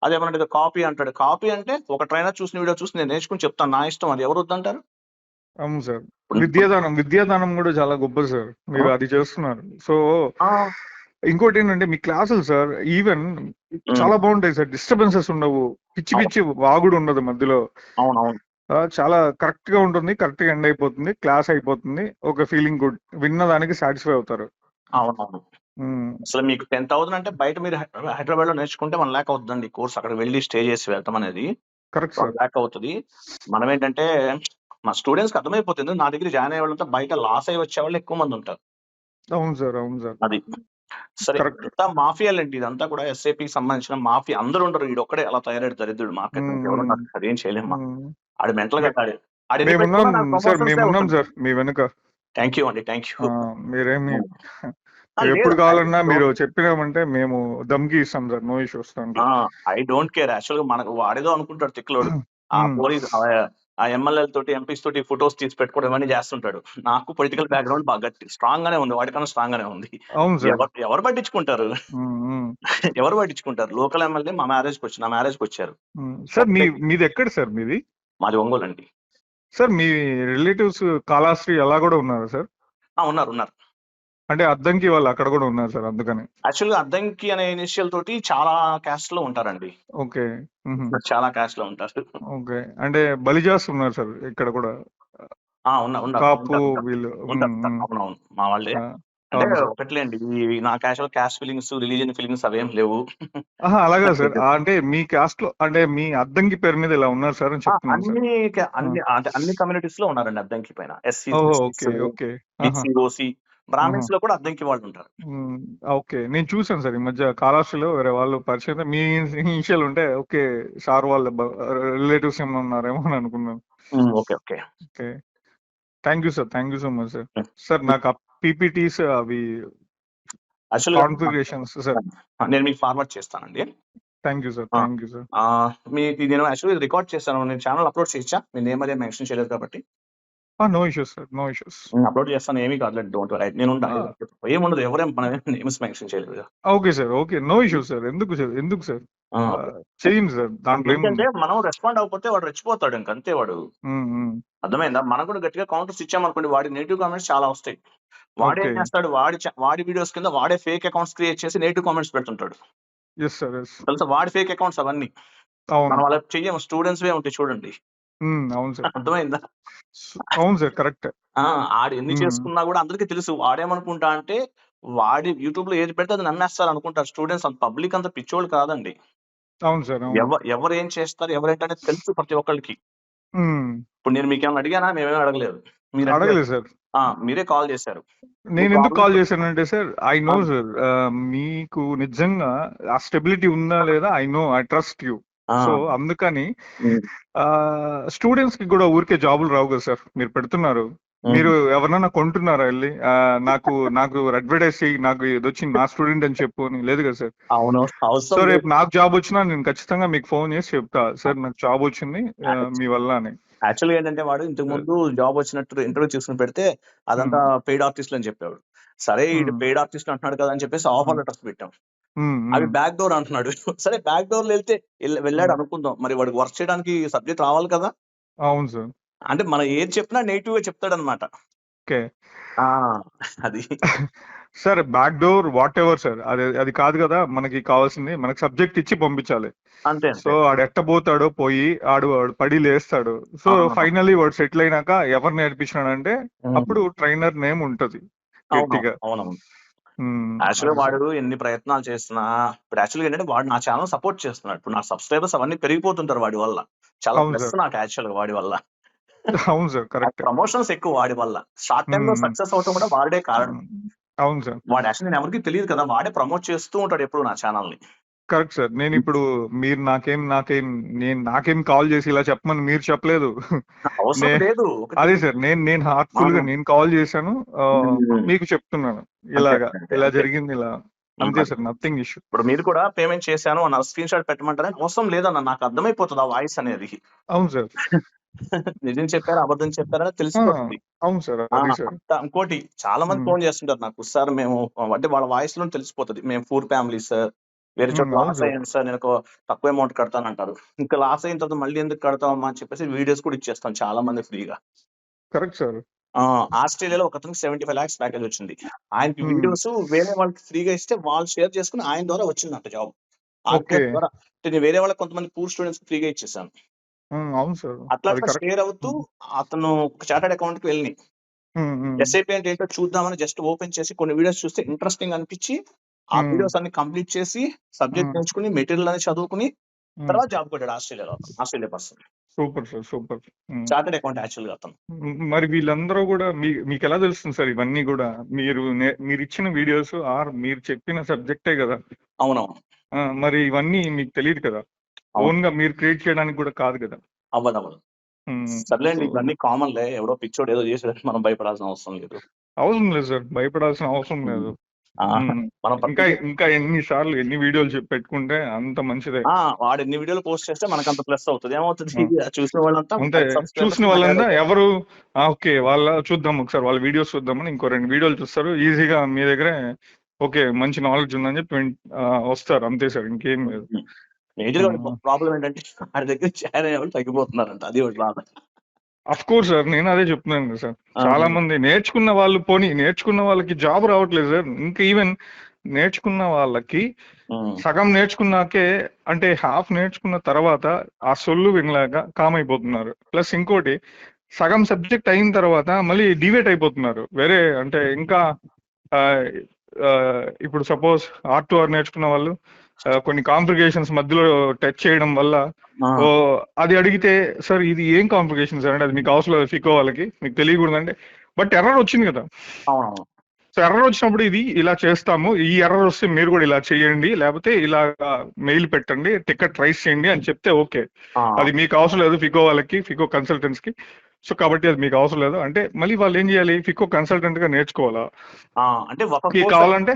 Speaker 2: అదేమన్నా కాపీ అంటాడు. కాపీ అంటే ఒక ట్రైనర్ చూసిన వీడియో చూసి నేను నేర్చుకుని చెప్తాను నా ఇష్టం అది. ఎవరు వద్దంటారు?
Speaker 1: అవును సార్. విద్యాదానం విద్యాదానం కూడా చాలా గొప్ప సార్. మీరు అది చేస్తున్నారు. సో ఇంకోటి ఏంటంటే మీ క్లాసులు సార్ ఈవెన్ చాలా బాగుంటాయి సార్. డిస్టర్బెన్సెస్ ఉండవు. పిచ్చి పిచ్చి వాగుడు ఉండదు మధ్యలో.
Speaker 2: అవునవును.
Speaker 1: చాలా కరెక్ట్గా ఉంటుంది కరెక్ట్గా ఎండ్ అయిపోతుంది క్లాస్ అయిపోతుంది. ఒక ఫీలింగ్ గుడ్. విన్న దానికి సాటిస్ఫై అవుతారు.
Speaker 2: అవునవును. అసలు మీకు టెన్ థౌసండ్ అంటే బయట మీరు హైదరాబాద్లో నేర్చుకుంటే వన్ ల్యాక్ అవుతుందండి కోర్స్. అక్కడ వెళ్ళి స్టే చేసి వెళ్తాం అనేది.
Speaker 1: Correct
Speaker 2: one
Speaker 1: sir.
Speaker 2: ల్యాక్ అవుతుంది. మనం ఏంటంటే మా స్టూడెంట్స్కి అర్థమైపోతుంది. నా దగ్గర జాయిన్ అయ్యే వాళ్ళంతా బయట లాస్ అయ్యి వచ్చే వాళ్ళు ఎక్కువ మంది ఉంటారు.
Speaker 1: అవును సార్ అవును సార్.
Speaker 2: అది. సరే ఇదంతా మాఫియాలండి ఇదంతా కూడా ఎస్ఏపి సంబంధించిన మాఫియా. అందరూ ఉండరు. వీడు ఒక్కడే అలా తయారయ్యాడు దరిద్రుడు. మార్కెట్ అదేం చేయలేము ఆడు
Speaker 1: మెంటల్గా మీ వెనుక.
Speaker 2: థ్యాంక్ యూ అండి థ్యాంక్ యూ.
Speaker 1: మీరేమి ఎప్పుడు కావాలన్నా మీరు చెప్పినామంటే మేము దమ్కి ఇస్తాం sir no issues
Speaker 2: I don't care. యాక్చువల్గా మనకు వాడేదో అనుకుంటాడు తిక్కలోడు. ఆ
Speaker 1: మ్మ్.
Speaker 2: పోలీస్ ఆ ఎమ్మెల్యే తోటి ఎంపీస్ తోటి ఫొటోస్ తీసి పెట్టుకోవడం ఇవన్నీ చేస్తుంటాడు. నాకు పొలిటికల్ బ్యాక్గ్రౌండ్ బాగా గట్టి స్ట్రాంగ్ గానే ఉంది. వాడికన్నా స్ట్రాంగ్ గానే ఉంది. ఎవరు ఎవరు పట్టించుకుంటారు?
Speaker 1: మ్మ్, మ్మ్.
Speaker 2: ఎవరు పట్టించుకుంటారు? లోకల్ ఎమ్మెల్యే మా మ్యారేజ్కి వచ్చి నా మ్యారేజ్కి వచ్చారు.
Speaker 1: సార్ మీ మీది ఎక్కడ సార్ మీది?
Speaker 2: మాది ఒంగోలు అండి.
Speaker 1: సార్ మీ రిలేటివ్స్ కాళాశ్రీ అలా కూడా ఉన్నారు సార్?
Speaker 2: ఆ, ఉన్నారు ఉన్నారు.
Speaker 1: అంటే అద్దంకి వాళ్ళు అక్కడ కూడా ఉన్నారు సార్ అందుకని.
Speaker 2: యాక్చువల్ అద్దంకి అనే ఇనిషియల్ తోటి చాలా క్యాస్ట్లో ఉంటారండి.
Speaker 1: ఓకే.
Speaker 2: చాలా క్యాస్ట్లో ఉంటారు.
Speaker 1: ఓకే. అంటే బలిజాస్ ఉన్నారు సార్ ఇక్కడ కూడా. కాపు. వీళ్ళు.
Speaker 2: అవునవును. మా వాళ్ళే. అంటే నా casual caste feelings religion feelings అవేం లేవు.
Speaker 1: అలాగా సార్. అంటే మీ కాస్ట్లో అంటే మీ అద్దంకి పేరు మీద ఇలా ఉన్నారు సార్ అని
Speaker 2: అన్ని అన్ని కమ్యూనిటీస్లో ఉన్నారండి అద్దంకి పైన. SC
Speaker 1: okay okay.
Speaker 2: ఓసీ. బ్రాహ్మిన్స్లో కూడా అద్దంకి వాళ్ళు ఉంటారు.
Speaker 1: ఓకే. నేను చూసాను సార్ ఈ మధ్య కాళాశ్రీలో వేరే వాళ్ళు పరిచయం. మీ ఇనిషియల్ ఉంటే ఓకే సార్ వాళ్ళ రిలేటివ్స్ ఏమైనా ఉన్నారేమో అని అనుకున్నాను.
Speaker 2: Okay okay.
Speaker 1: Okay. Thank you sir. Thank you so much sir. Sir నాకు పీపీటీస్ అవి కాన్ఫిగరేషన్స్ సార్.
Speaker 2: నేను మీకు ఫార్వర్డ్ చేస్తానండి.
Speaker 1: Thank you sir. Thank you sir.
Speaker 2: ఇది నేను యాక్చువల్లీ రికార్డ్ చేస్తాను నేను ఛానల్ అప్లోడ్ చేయొచ్చా మీ నేమ్ అదే మెన్షన్ చేయలేదు కాబట్టి.
Speaker 1: No issues sir no issues.
Speaker 2: Upload చేస్తాను ఏమీ కాదు డోంట్ వరీ. నేను ఉంటాను ఏముండదు ఎవరేం మనం నేమ్స్ మెన్షన్ చేయలేదు
Speaker 1: okay sir okay no issues sir ఎందుకు సార్ ఎందుకు సార్? చేయండి సార్ దాంట్లో ఏం
Speaker 2: ఎందుకంటే మనం రెస్పాండ్ అవ్వకపోతే వాడు రెచ్చిపోతాడు ఇంక అంతే వాడు. అర్థమైందా? మనం కూడా గట్టిగా కౌంటర్స్ ఇచ్చామనుకోండి వాడి నెగిటివ్ కామెంట్స్ చాలా వస్తాయి. వాడు. చేస్తాడు వాడి వాడి వీడియోస్ కింద వాడే ఫేక్ అకౌంట్స్ క్రియేట్ చేసి నెగిటివ్ కామెంట్స్ పెడుతుంటాడు. తెలుసా? వాడి ఫేక్ అకౌంట్స్ అవన్నీ.
Speaker 1: అవును.
Speaker 2: మనం అలా చెయ్యము స్టూడెంట్స్ వే ఉంటాయి చూడండి.
Speaker 1: అవును సార్.
Speaker 2: అర్థమైందా?
Speaker 1: అవును సార్. కరెక్ట్.
Speaker 2: ఆ! ఆడు ఎన్ని. చేసుకున్నా కూడా అందరికీ తెలుసు. వాడేమనుకుంటా అంటే వాడి యూట్యూబ్లో ఏది పెడితే అది నమ్మేస్తారు అనుకుంటారు. స్టూడెంట్స్ అంత పబ్లిక్ అంత పిచ్చోళ్ళు కాదండి.
Speaker 1: అవును సార్. అవును.
Speaker 2: ఎవరు ఎవరు ఏం చేస్తారు ఎవరేంటనే తెలుసు ప్రతి ఒక్కరికి. ఇప్పుడు నేను మీకు ఏమైనా అడిగానా? మేమేమి అడగలేదు. మీరు అడిగారు.
Speaker 1: అడగలేదు సార్.
Speaker 2: ఆ, మీరే కాల్ చేశారు.
Speaker 1: నేను ఎందుకు కాల్ చేశానంటే సార్ ఐ నో. సార్ మీకు నిజంగా ఆ స్టెబిలిటీ ఉందా లేదా? I know. I trust you. So అందుకని. స్టూడెంట్స్కి కూడా ఊరికే జాబులు రావు కదా సార్. మీరు పెడుతున్నారు. మీరు ఎవరన్నా కొంటున్నారా వెళ్ళి? నాకు నాకు అడ్వర్టైజ్ చేయి నాకు ఇది వచ్చింది నా స్టూడెంట్ అని చెప్పు అని. లేదు కదా సార్.
Speaker 2: అవును
Speaker 1: సో రేపు నాకు జాబ్ వచ్చినా నేను ఖచ్చితంగా మీకు ఫోన్ చేసి చెప్తా. సార్ నాకు జాబ్ వచ్చింది మీ వల్ల అని.
Speaker 2: యాక్చువల్గా ఏంటంటే వాడు ఇంతకు ముందు జాబ్ వచ్చినట్టు ఇంటర్వ్యూ తీసుకుని పెడితే అదంతా పెయిడ్ ఆర్టిస్ట్ అని చెప్పాడు సరే. పెయిడ్ ఆర్టిస్ట్ అంటున్నాడు కదా అని చెప్పేసి ఆఫర్ లెటర్స్ పెట్టాం. అవి. బ్యాక్ డోర్ అంటున్నాడు. సరే బ్యాక్ డోర్ వెళ్తే వెళ్ళ- వెళ్ళాడు అనుకుందాం. మరి వాడికి వర్క్ చేయడానికి సబ్జెక్ట్ రావాలి కదా?
Speaker 1: అవును సార్.
Speaker 2: అంటే మనం ఏది చెప్పినా నెగిటివ్గా చెప్తాడు అనమాట
Speaker 1: ఓకే
Speaker 2: అది.
Speaker 1: Sir back door whatever sir. అది అది కాదు కదా మనకి కావాల్సింది మనకి సబ్జెక్ట్ ఇచ్చి పంపించాలి.
Speaker 2: అంతే
Speaker 1: సో ఆడు ఎట్ట పోతాడో పోయి ఆడు ఆడు పడి లేస్తాడు. సో. ఫైనల్లీ వాడు సెటిల్ అయినాక ఎవరు నేర్పించినాడంటే. అప్పుడు ట్రైనర్ నేమ్ ఉంటది గట్టిగా.
Speaker 2: అవునవును. యాక్చువల్గా వాడు ఎన్ని ప్రయత్నాలు చేస్తున్నా ఇప్పుడు యాక్చువల్గా ఏంటంటే వాడు నా ఛానల్ సపోర్ట్ చేస్తున్నాడు. ఇప్పుడు నా సబ్స్క్రైబర్స్ అవన్నీ పెరిగిపోతుంటారు వాడి వల్ల. చాలా ప్లస్. నాకు యాక్చువల్గా వాడి వల్ల.
Speaker 1: అవును సార్. కరెక్ట్.
Speaker 2: ప్రమోషన్స్ ఎక్కువ వాడి వల్ల. షార్ట్
Speaker 1: టైమ్లో.
Speaker 2: సక్సెస్ అవటం కూడా వాడే కారణం.
Speaker 1: అవును సార్.
Speaker 2: వాడు యాక్చువల్ నేను ఎవరికి తెలియదు కదా వాడే ప్రమోట్ చేస్తూ ఉంటాడు ఎప్పుడు నా ఛానల్ని
Speaker 1: కరెక్ట్ సార్. నేను ఇప్పుడు మీరు నాకేం నాకేం నేను నాకేం కాల్ చేసి ఇలా చెప్పమని మీరు చెప్పలేదు.
Speaker 2: అవసరం
Speaker 1: నే-
Speaker 2: లేదు.
Speaker 1: అదే సార్ నేను నేను
Speaker 2: హార్ట్ఫుల్గా.
Speaker 1: నేను కాల్ చేశాను. మీకు చెప్తున్నాను. ఇలాగా ఇలా. జరిగింది ఇలా అంతే సార్ నథింగ్ ఇష్యూ
Speaker 2: ఇప్పుడు మీరు కూడా పేమెంట్ చేశాను అన్న స్క్రీన్ షాట్ పెట్టమంటారా అవసరం లేదన్న నాకు అర్థమైపోతుంది ఆ వాయిస్ అనేది.
Speaker 1: అవును సార్.
Speaker 2: నిజం చెప్పారా అబద్ధం చెప్పారా తెలిసిపోతుంది.
Speaker 1: అవును సార్
Speaker 2: ఇంకోటి చాలా మంది. ఫోన్ చేస్తుంటారు నాకు సార్ మేము అంటే వాళ్ళ వాయిస్లో తెలిసిపోతుంది. మేము పూర్ ఫ్యామిలీ సార్. వేరే చోట లాస్. అయ్యాను సార్ నేను తక్కువ అమౌంట్ కడతాను అంటారు ఇంకా లాస్ అయిన తర్వాత మళ్ళీ ఎందుకు కడతామమ్మా అని చెప్పేసి వీడియోస్ కూడా ఇచ్చేస్తాం చాలా మంది ఫ్రీగా.
Speaker 1: Correct sir.
Speaker 2: ఆస్ట్రేలియాలో ఒక అతనికి సెవెంటీ ఫైవ్ లాక్స్ ప్యాకేజ్ వచ్చింది. ఆయనకి
Speaker 1: Hmm.
Speaker 2: వీడియోస్ వేరే వాళ్ళకి ఫ్రీగా ఇస్తే వాళ్ళు షేర్ చేసుకుని ఆయన ద్వారా వచ్చిందంట జాబ్. ద్వారా. అంటే నేను వేరే వాళ్ళకి కొంతమంది పూర్ స్టూడెంట్స్ ఫ్రీగా ఇచ్చేసాను.
Speaker 1: అవును సార్.
Speaker 2: అట్లా షేర్ అవుతూ అతను ఒక చార్టెడ్ అకౌంట్కి వెళ్ళి ఎస్ఐపి అంటే ఏంటో చూద్దామని జస్ట్ ఓపెన్ చేసి కొన్ని వీడియోస్ చూస్తే ఇంట్రెస్టింగ్ అనిపించి ఆ. వీడియోస్ అన్ని కంప్లీట్ చేసి సబ్జెక్ట్. నేర్చుకుని మెటీరియల్ అని చదువుకుని తర్వాత జాబ్ కొట్టాడు ఆస్ట్రేలియాలో. Australia person
Speaker 1: super sir super.
Speaker 2: Chartered account యాక్చువల్గా అతను.
Speaker 1: మరి వీళ్ళందరూ కూడా మీకు ఎలా తెలుస్తుంది సార్ ఇవన్నీ కూడా? మీరు మీరు ఇచ్చిన వీడియోస్ ఆర్ మీరు చెప్పిన సబ్జెక్టే కదా?
Speaker 2: అవునవును.
Speaker 1: మరి ఇవన్నీ మీకు తెలియదు కదా. ఓన్గా మీరు క్రియేట్ చేయడానికి కూడా కాదు కదా?
Speaker 2: అవ్వదు అవ్వదు సర్లేండి ఇవన్నీ కామన్ లే. ఎవడో పిచ్చోడు ఏదో చేసాడని మనం భయపడాల్సిన అవసరం లేదు.
Speaker 1: అవసరం లేదు సార్. భయపడాల్సిన అవసరం లేదు.
Speaker 2: మనం
Speaker 1: ఇంకా ఇంకా ఎన్ని సార్లు ఎన్ని వీడియోలు పెట్టుకుంటే అంత మంచిదే.
Speaker 2: వాడు ఎన్ని వీడియోలు పోస్ట్ చేస్తే మనకు అంత ప్లస్ అవుతుంది. ఏమవుతుంది. చూసిన వాళ్ళంతా
Speaker 1: చూసిన వాళ్ళంతా ఎవరు? ఓకే వాళ్ళ చూద్దాం ఒకసారి వాళ్ళ వీడియోస్ చూద్దామని ఇంకో రెండు వీడియోలు చూస్తారు. ఈజీగా మీ దగ్గరే ఓకే మంచి నాలెడ్జ్ ఉందని చెప్పి వస్తారు. అంతే సార్ ఇంకేం లేదు.
Speaker 2: మేజర్. ప్రాబ్లం ఏంటంటే వాడి దగ్గర అయ్యే వాళ్ళు తగ్గిపోతున్నారంట. అది ఒకటి బాధ
Speaker 1: అఫ్ కోర్స్ సార్ నేను అదే చెప్తున్నాను సార్ చాలా మంది నేర్చుకున్న వాళ్ళు పోనీ నేర్చుకున్న వాళ్ళకి జాబ్ రావట్లేదు సార్ ఇంకా ఈవెన్ నేర్చుకున్న వాళ్ళకి సగం నేర్చుకున్నాకే అంటే హాఫ్ నేర్చుకున్న తర్వాత ఆ సొల్లు వినలేక కామ్ అయిపోతున్నారు. ప్లస్ ఇంకోటి సగం సబ్జెక్ట్ అయిన తర్వాత మళ్ళీ డివేట్ అయిపోతున్నారు. వేరే అంటే ఇంకా ఇప్పుడు సపోజ్ ఆర్ టు ఆర్ నేర్చుకున్న వాళ్ళు కొన్ని కాంప్లికేషన్స్ మధ్యలో టచ్ చేయడం వల్ల అది అడిగితే సార్ ఇది ఏం కాంప్లికేషన్ సార్ అంటే అది మీకు అవసరం లేదు ఫికో వాళ్ళకి మీకు తెలియకూడదంటే బట్ ఎర్రర్ వచ్చింది కదా. సో ఎర్రర్ వచ్చినప్పుడు ఇది ఇలా చేస్తాము ఈ ఎర్రర్ వస్తే మీరు కూడా ఇలా చేయండి లేకపోతే ఇలా మెయిల్ పెట్టండి టికెట్ రైస్ చేయండి అని చెప్తే ఓకే. అది మీకు అవసరం లేదు ఫికో వాళ్ళకి ఫికో కన్సల్టెంట్స్కి. సో కాబట్టి అది మీకు అవసరం లేదు. అంటే మళ్ళీ వాళ్ళు ఏం చేయాలి? ఫికో కన్సల్టెంట్గా నేర్చుకోవాలా
Speaker 2: అంటే
Speaker 1: కావాలంటే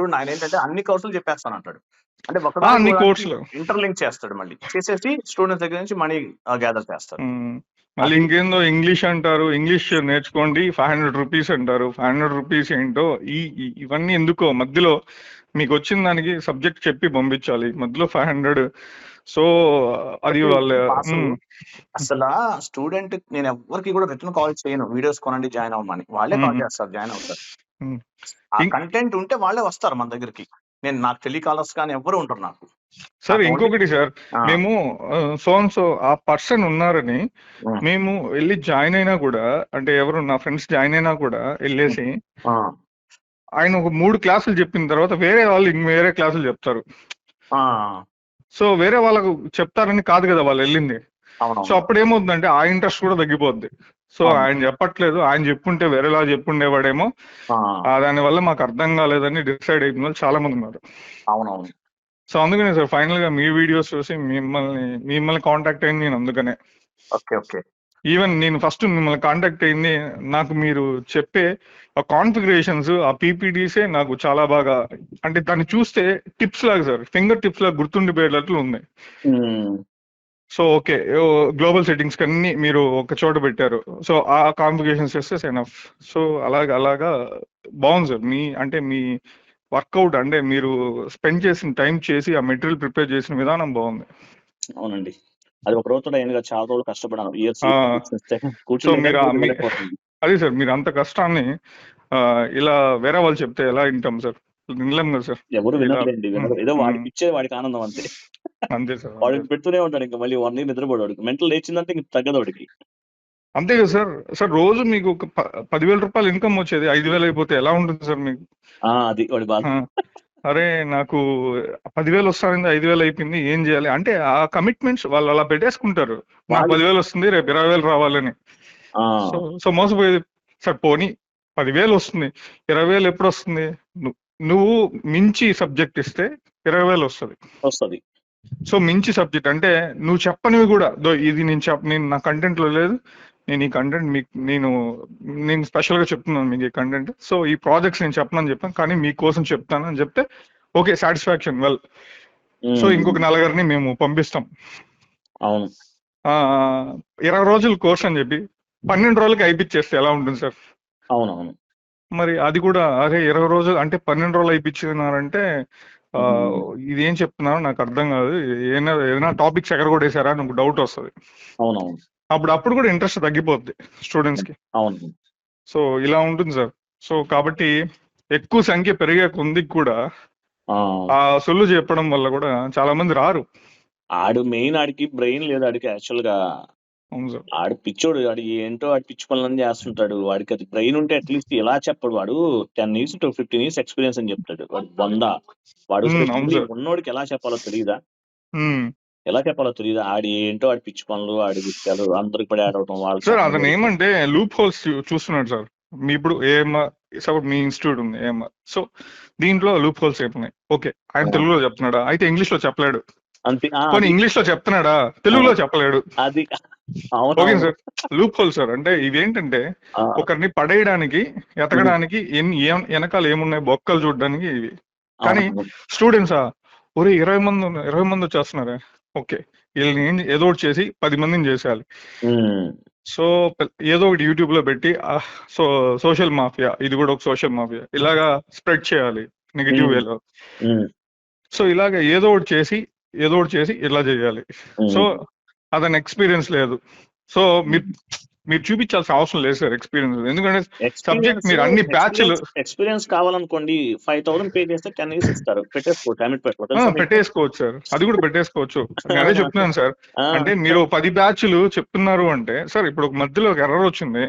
Speaker 2: చూడండి ఆయన ఏంటంటే అన్ని కోర్సులు చెప్పేస్తాను అంటాడు. అంటే ఒక
Speaker 1: అన్ని కోర్సులు.
Speaker 2: ఇంటర్లింక్ చేస్తాడు మళ్ళీ. చేసేసి స్టూడెంట్స్ దగ్గర నుంచి మనీ గ్యాదర్ చేస్తాడు.
Speaker 1: మళ్ళీ ఇంకేందో ఇంగ్లీష్ అంటారు ఇంగ్లీష్ నేర్చుకోండి ఫైవ్ హండ్రెడ్ రూపీస్ అంటారు. ఫైవ్ హండ్రెడ్ రూపీస్ ఏంటో ఈ- ఇవన్నీ ఎందుకో మధ్యలో మీకు వచ్చిన దానికి సబ్జెక్ట్ చెప్పి పంపించాలి. మధ్యలో ఫైవ్ హండ్రెడ్ సో అది వాళ్ళ
Speaker 2: అసలు స్టూడెంట్ నేను ఎవరికి కూడా రిటర్న్ కాల్ చేయను. వీడియోస్ కొనండి జాయిన్ అవ్వమని. వాళ్ళే కాల్. చేస్తారు జాయిన్ అవుతారు. ఆ కంటెంట్ ఉంటే వాళ్ళే వస్తారు మన దగ్గరికి. నేను నాకు టెలికాలర్స్ కానీ ఎవరు ఉంటారు నాకు.
Speaker 1: సార్ ఇంకొకటి సార్ మేము సోన్ సో ఆ పర్సన్ ఉన్నారని మేము వెళ్ళి జాయిన్ అయినా కూడా అంటే ఎవరు నా ఫ్రెండ్స్ జాయిన్ అయినా కూడా వెళ్ళేసి ఆయన ఒక మూడు క్లాసులు చెప్పిన తర్వాత వేరే వాళ్ళు ఇంక వేరే క్లాసులు చెప్తారు. సో వేరే వాళ్ళకు చెప్తారని కాదు కదా వాళ్ళు వెళ్ళింది. సో అప్పుడు ఏమవుతుందంటే ఆ ఇంట్రెస్ట్ కూడా తగ్గిపోద్ది. సో. ఆయన చెప్పట్లేదు. ఆయన చెప్పుంటే వేరేలా చెప్పుండేవాడేమో. దాని వల్ల మాకు అర్థం కాలేదని డిసైడ్ అయిన వాళ్ళు చాలా మంది ఉన్నారు.
Speaker 2: అవునవును.
Speaker 1: సో అందుకనే సార్ ఫైనల్గా మీ వీడియోస్ చూసి మిమ్మల్ని మిమ్మల్ని కాంటాక్ట్ అయింది నేను అందుకనే.
Speaker 2: Okay okay.
Speaker 1: ఈవెన్ నేను ఫస్ట్ మిమ్మల్ని కాంటాక్ట్ అయింది. నాకు మీరు చెప్పే ఆ కాన్ఫిగరేషన్స్ ఆ పీపీడీసే నాకు చాలా బాగా అంటే దాన్ని చూస్తే టిప్స్ లాగా సార్ ఫింగర్ టిప్స్ లాగా గుర్తుండిపోయేటట్లు ఉంది సో ఓకే గ్లోబల్ సెట్టింగ్స్ అన్ని మీరు ఒక చోట పెట్టారు. సో ఆ కాన్ఫిగరేషన్స్ చేస్తే ఎనఫ్ సో అలాగా అలాగా బాగుంది సార్. మీ అంటే మీ వర్కౌట్ అంటే మీరు స్పెండ్ చేసిన టైం చేసి ఆ మెటీరియల్ ప్రిపేర్ చేసిన విధానం బాగుంది.
Speaker 2: అవునండి. అది ఒక అయింది కదా. చాలా రోజులు కష్టపడాను. ఇయర్స్. కూర్చొని.
Speaker 1: అదే సార్ మీరు అంత కష్టాన్ని ఇలా వేరే వాళ్ళు చెప్తే ఎలా వింటాం సార్? వినలేం కదా సార్?
Speaker 2: ఎవరు వినట్లేండి వినరు. ఏదో. వాడికి ఇచ్చే వాడికి ఆనందం అంతే.
Speaker 1: అంతే సార్
Speaker 2: వాడు
Speaker 1: అంతే.
Speaker 2: పెడుతూనే ఉంటాడు ఇంకా మళ్ళీ వన్ ఇయర్ నిద్రపోడు వాడికి. మెంటల్ లేచిందంటే ఇంక తగ్గదు వాడికి.
Speaker 1: అంతే కదా సార్. సార్ రోజు మీకు ఒక పదివేల రూపాయలు ఇన్కమ్ వచ్చేది. ఐదు వేలు అయిపోతే ఎలా ఉంటుంది సార్ మీకు?
Speaker 2: అది వాడి బాధ.
Speaker 1: అరే నాకు పదివేలు వస్తానంది ఐదు వేలు అయిపోయింది. ఏం చేయాలి? అంటే ఆ కమిట్మెంట్స్ వాళ్ళు అలా పెట్టేసుకుంటారు. నాకు పదివేలు వస్తుంది రేపు ఇరవై వేలు రావాలని. సో మోసపోయేది. సార్ పోనీ. పదివేలు వస్తుంది. ఇరవై వేలు ఎప్పుడు వస్తుంది? నువ్వు మించి సబ్జెక్ట్ ఇస్తే ఇరవై వేలు వస్తుంది.
Speaker 2: వస్తది.
Speaker 1: సో మించి సబ్జెక్ట్. అంటే నువ్వు చెప్పనివి కూడా. ఇది నేను చెప్ నేను నా కంటెంట్లో లేదు. నేను ఈ కంటెంట్ మీకు నేను నేను స్పెషల్గా చెప్తున్నాను మీకు ఈ కంటెంట్ సో ఈ ప్రాజెక్ట్స్ నేను చెప్పనని చెప్పాను కానీ మీకోసం చెప్తాను అని చెప్తే ఓకే సాటిస్ఫాక్షన్ వెల్ సో ఇంకొక నలుగురిని మేము పంపిస్తాం.
Speaker 2: అవును.
Speaker 1: ఆ, ఇరవై రోజుల కోర్స్ అని చెప్పి పన్నెండు రోజులకి అయిపించేస్తే ఎలా ఉంటుంది సార్?
Speaker 2: అవును అవును
Speaker 1: మరి అది కూడా అరే ఇరవై రోజులు అంటే పన్నెండు రోజులు అయిపించినారంటే ఇది ఏం చెప్తున్నారో నాకు అర్థం కాదు. ఏదైనా ఏదైనా టాపిక్స్ ఎక్కడ కొట్టేశారా అని ఒక డౌట్ వస్తుంది.
Speaker 2: అవును అవును
Speaker 1: అప్పుడు అప్పుడు కూడా ఇంట్రెస్ట్ తగ్గిపోద్ది స్టూడెంట్స్కి.
Speaker 2: అవును.
Speaker 1: సో ఇలా ఉంటుంది సార్. సో కాబట్టి ఎక్కువ సంఖ్య పెరిగే కొందికి కూడా
Speaker 2: ఆ,
Speaker 1: సొల్లు చెప్పడం వల్ల కూడా చాలా మంది రారు.
Speaker 2: ఆడు మెయిన్ ఆడికి బ్రెయిన్ లేదు ఆడికి యాక్చువల్గా
Speaker 1: అవును సార్.
Speaker 2: ఆడు పిచ్చోడు ఆడు ఏంటో ఆడు పిచ్చి పనులని చేస్తుంటాడు. వాడికి అది బ్రెయిన్ ఉంటే అట్లీస్ట్ ఎలా చెప్పడు వాడు. Ten years to fifteen years experience అని చెప్తాడు. వాడు వంద. వాడు. ఉన్నోడికి ఎలా చెప్పాలో తెలియదా. ఎలా చెప్పాలో తెలియదు ఆడి ఏంటో ఆడి పిచ్చి పనులు ఆడి విషయాలు అందరికి పడి ఆడవటం వాళ్ళు
Speaker 1: సార్ అతను ఏమంటే లూప్ హోల్స్ చూస్తున్నాడు సార్. మీ ఇప్పుడు ఏఎంఆర్ సపోర్ట్ మీ ఇన్స్టిట్యూట్ ఉంది ఏఎంఆర్ సో దీంట్లో లూప్ హోల్స్ ఏమున్నాయి? ఓకే ఆయన. తెలుగులో చెప్తున్నాడా? అయితే ఇంగ్లీష్లో చెప్పలేడు.
Speaker 2: అంతే ఆ,
Speaker 1: కొన్ని ఇంగ్లీష్లో చెప్తున్నాడా? తెలుగులో చెప్పలేడు.
Speaker 2: అది
Speaker 1: okay. Sir loophole sir అంటే ఇవేంటంటే ఒకరిని పడేయడానికి ఎతకడానికి ఎన్ని ఏం- వెనకాల ఏమున్నాయి? బొక్కలు చూడడానికి ఇవి. కానీ. స్టూడెంట్సా? ఒరే ఇరవై మంది ఇరవై మంది వచ్చేస్తున్నారే? ఓకే. వీళ్ళని ఏదో ఒకటి చేసి పది మందిని చేసేయాలి. సో ఏదో ఒకటి యూట్యూబ్లో పెట్టి సో సోషల్ మాఫియా ఇది కూడా ఒక సోషల్ మాఫియా ఇలాగా స్ప్రెడ్ చేయాలి నెగిటివ్. వేలో. సో ఇలాగ ఏదో ఒకటి చేసి ఏదో ఒకటి చేసి ఇలా చేయాలి. సో అతని ఎక్స్పీరియన్స్ లేదు. సో మీరు మీరు చూపించాల్సిన అవసరం లేదు సార్ ఎక్స్పీరియన్స్ ఎందుకంటే subject మీరు అన్ని batchలు-
Speaker 2: ఎక్స్పీరియన్స్ కావాలనుకోండి ఫైవ్ థౌసండ్ పే చేస్తే టెన్ ఇయర్స్ ఇస్తారు. పెట్టేసుకోవచ్చు
Speaker 1: పెట్టేసుకోవచ్చు సార్. అది కూడా పెట్టేసుకోవచ్చు. నేను అదే చెప్తున్నాను సార్. అంటే మీరు పది బ్యాచ్లు చెప్తున్నారు అంటే సార్ ఇప్పుడు ఒక మధ్యలో ఒక ఎర్రర్ వచ్చింది.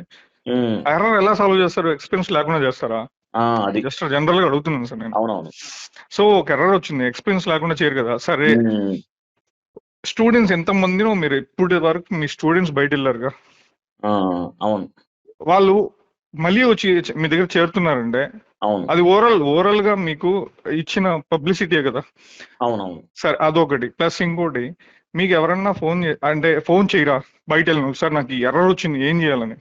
Speaker 1: ఎర్రర్ ఎలా సాల్వ్ చేస్తారు? ఎక్స్పీరియన్స్ లేకుండా చేస్తారా?
Speaker 2: అది.
Speaker 1: జస్ట్ జనరల్గా అడుగుతున్నాను సార్ నేను. సో ఒక ఎర్రర్ వచ్చింది. ఎక్స్పీరియన్స్ లేకుండా చేయరు కదా. సరే. స్టూడెంట్స్ ఎంత మందినో మీరు ఇప్పటి వరకు మీ స్టూడెంట్స్ బయట వెళ్ళారుగా
Speaker 2: ఆ, అవును.
Speaker 1: వాళ్ళు మళ్ళీ వచ్చి మీ దగ్గర చేరుతున్నారంటే
Speaker 2: అవును.
Speaker 1: అది ఓవరాల్ ఓవరాల్గా మీకు ఇచ్చిన పబ్లిసిటీ కదా.
Speaker 2: అవునవును.
Speaker 1: సరే అదొకటి. ప్లస్ ఇంకోటి మీకు ఎవరన్నా ఫోన్ అంటే ఫోన్ చేయరా? బయట వెళ్ళిన సార్ నాకు ఈ ఎర్రర్ వచ్చింది ఏం చేయాలని?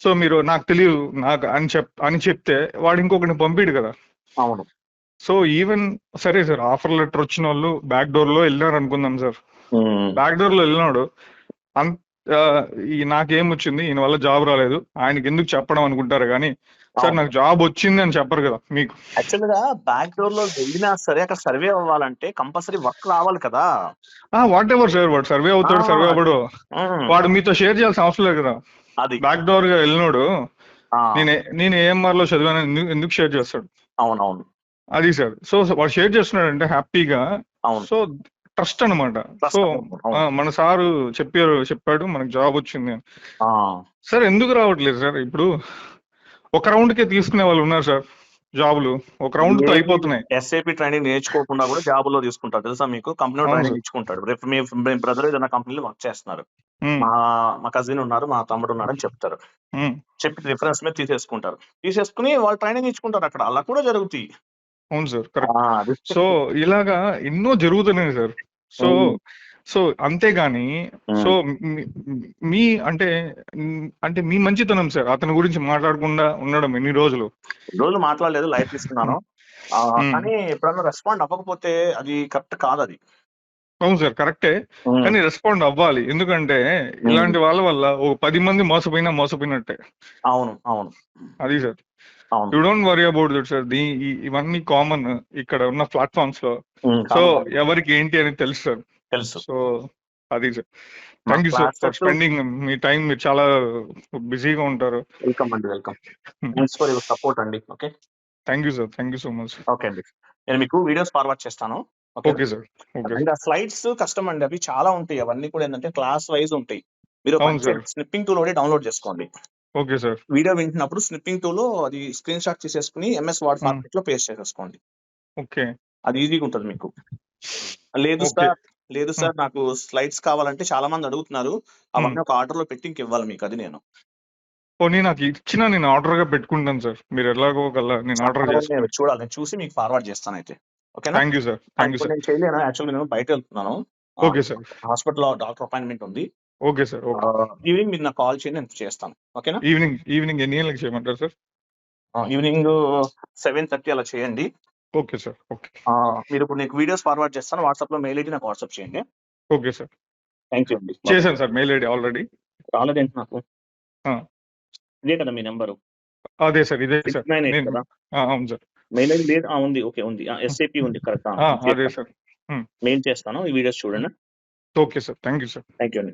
Speaker 1: సో మీరు నాకు తెలియదు నాకు అని చెప్ అని చెప్తే వాడు ఇంకొకరిని పంపిడు కదా.
Speaker 2: అవును.
Speaker 1: సో ఈవెన్ సరే సార్ ఆఫర్ లెటర్ వచ్చిన వాళ్ళు బ్యాక్ డోర్లో వెళ్ళినారు అనుకుందాం సార్. బ్యాక్ డోర్లో వెళ్ళినాడు ఈ నాకేం వచ్చింది ఈయన వల్ల జాబ్ రాలేదు. ఆయనకి ఎందుకు చెప్పడం అనుకుంటారు కానీ సార్ నాకు జాబ్ వచ్చింది అని చెప్పరు కదా మీకు.
Speaker 2: యాక్చువల్గా బ్యాక్ డోర్లో వెళ్ళినా సరే అక్కడ సర్వే అవ్వాలంటే కంపల్సరీ వర్క్ రావాలి కదా.
Speaker 1: ఆ వాట్ ఎవర్ సార్ వాడు? సర్వే అవుతాడు. సర్వే అవ్వడు. వాడు మీతో షేర్ చేయాల్సిన అవసరం లేదు కదా.
Speaker 2: అది.
Speaker 1: బ్యాక్ డోర్గా వెళ్ళినోడు నేను నేను ఏఎంఆర్లో చదివాను ఎందుకు- షేర్ చేస్తాడు?
Speaker 2: అవునవును.
Speaker 1: అది సార్. సో వాడు షేర్ చేస్తున్నాడు అంటే హ్యాపీగా.
Speaker 2: అవును.
Speaker 1: సో ట్రస్ట్ అనమాట సో మన సారు చెప్పారు చెప్పాడు మనకు జాబ్ వచ్చింది అని. సార్ ఎందుకు రావట్లేదు సార్? ఇప్పుడు ఒక రౌండ్ కే తీసుకునే వాళ్ళు ఉన్నారు సార్ జాబులు. ఒక
Speaker 2: రౌండ్తో
Speaker 1: అయిపోతున్నాయి.
Speaker 2: ఎస్ఏపి ట్రైనింగ్ నేర్చుకోకుండా కూడా జాబ్లో తీసుకుంటారు. తెలుసా మీకు?
Speaker 1: అవును
Speaker 2: ట్రైనింగ్. ఇచ్చుకుంటాడు. రేపు మీ బ్రదర్ ఏదైనా కంపెనీలో వర్క్ చేస్తున్నారు. మా మా కజిన్ ఉన్నారు మా తమ్ముడు ఉన్నారు అని చెప్తారు చెప్పి రిఫరెన్స్ మీద తీసేసుకుంటారు. తీసేసుకుని వాళ్ళు ట్రైనింగ్ ఇచ్చుకుంటారు అక్కడ. అలా కూడా జరుగుతాయి.
Speaker 1: అవును సార్ కరెక్ట్. సో ఇలాగా ఎన్నో జరుగుతున్నాయి సార్. సో. సో అంతేగాని. సో మీ- అంటే అంటే మీ మంచితనం సార్ అతని గురించి మాట్లాడకుండా ఉండడం ఎన్ని రోజులు?
Speaker 2: ఈ రోజు మాట్లాడలేదు లైఫ్ తీసుకున్నాను.
Speaker 1: ఉమ్.
Speaker 2: కానీ ఎప్పుడన్నా రెస్పాండ్ అవ్వకపోతే అది కరెక్ట్ కాదు అది
Speaker 1: అవును సార్ కరెక్టే. కానీ రెస్పాండ్ అవ్వాలి. ఎందుకంటే ఇలాంటి వాళ్ళ వల్ల ఒక పది మంది మోసపోయినా మోసపోయినట్టే.
Speaker 2: అవును అవును.
Speaker 1: అది sir. You don't worry about that sir దీ ఇవన్నీ కామన్ ఇక్కడ ఉన్న
Speaker 2: ప్లాట్ఫామ్స్లో.
Speaker 1: సో. ఎవరికి ఏంటి అని తెలుసు సార్
Speaker 2: తెలుసు.
Speaker 1: సో అది sir thank you sir for spending me time మీరు చాలా బిజీగా ఉంటారు.
Speaker 2: వెల్కమ్ అండి welcome thanks for your support అండి okay
Speaker 1: thank you sir thank you so much
Speaker 2: okay అండి. నేను మీకు వీడియోస్ ఫార్వర్డ్ చేస్తాను
Speaker 1: ఓకే సార్ ఓకే
Speaker 2: అండ్ ఆ స్లైడ్స్ కష్టం అండి అవి చాలా ఉంటాయి. అవన్నీ కూడా ఏంటంటే క్లాస్ వైజ్ ఉంటాయి. మీరు. స్నిప్పింగ్ టూల్ ఒకటి డౌన్లోడ్ చేసుకోండి.
Speaker 1: Okay sir.
Speaker 2: వీడియో వింటున్నప్పుడు స్నిప్పింగ్ టూల్ అది స్క్రీన్ షాట్ తీసేసుకుని ఎంఎస్ వర్డ్. ఫార్మాట్లో పేస్ట్ చేసేసుకోండి.
Speaker 1: ఓకే.
Speaker 2: అది ఈజీగా ఉంటుంది మీకు. లేదు. సార్ లేదు సార్ నాకు స్లైడ్స్ కావాలంటే చాలా మంది అడుగుతున్నారు అవన్నీ ఒక ఆర్డర్లో పెట్టి ఇంక ఇవ్వాలి మీకు అది నేను.
Speaker 1: పోనీ నాకు ఇచ్చిన నేను ఆర్డర్గా పెట్టుకుంటాను సార్. మీరు ఎలాగో ఒకలా నేను ఆర్డర్ చేస్తాను
Speaker 2: నేను చూడాలి నేను చూసి మీకు ఫార్వర్డ్ చేస్తాను అయితే. ఓకేనా?
Speaker 1: Thank you sir thank you sir.
Speaker 2: నేను చేయలేను? యాక్చువల్లీ నేను బయట వెళ్తున్నాను.
Speaker 1: Okay sir.
Speaker 2: Hospital doctor appointment ఉంది.
Speaker 1: ఓకే సార్
Speaker 2: ఈవినింగ్ మీరు నాకు కాల్ చేయండి నేను చేస్తాను. ఓకేనా?
Speaker 1: ఈవినింగ్ ఈవినింగ్ ఎన్ని గంటలకు చేయమంటారు సార్?
Speaker 2: ఈవినింగ్ సెవెన్ థర్టీ అలా చేయండి.
Speaker 1: Okay sir okay.
Speaker 2: మీరు ఇప్పుడు నీకు వీడియోస్ ఫార్వర్డ్ చేస్తాను వాట్సాప్లో మెయిల్ ఐడి నాకు వాట్సాప్ చేయండి.
Speaker 1: Okay sir.
Speaker 2: థ్యాంక్ యూ అండి.
Speaker 1: చేశాను సార్ మెయిల్ ఐడి ఆల్రెడీ.
Speaker 2: రాలేదేంటి నాకు?
Speaker 1: ఆ.
Speaker 2: ఇదే కదా మీ నెంబరు.
Speaker 1: అదే సార్ ఇదే సార్. అవును సార్.
Speaker 2: మెయిల్ ఐడి లేదు ఉంది ఓకే ఉంది. ఎస్ఏపి ఉంది కరెక్ట్
Speaker 1: అదే సార్.
Speaker 2: మెయిల్ చేస్తాను ఈ వీడియోస్ చూడండి.
Speaker 1: Okay sir thank you sir.
Speaker 2: Thank you అండి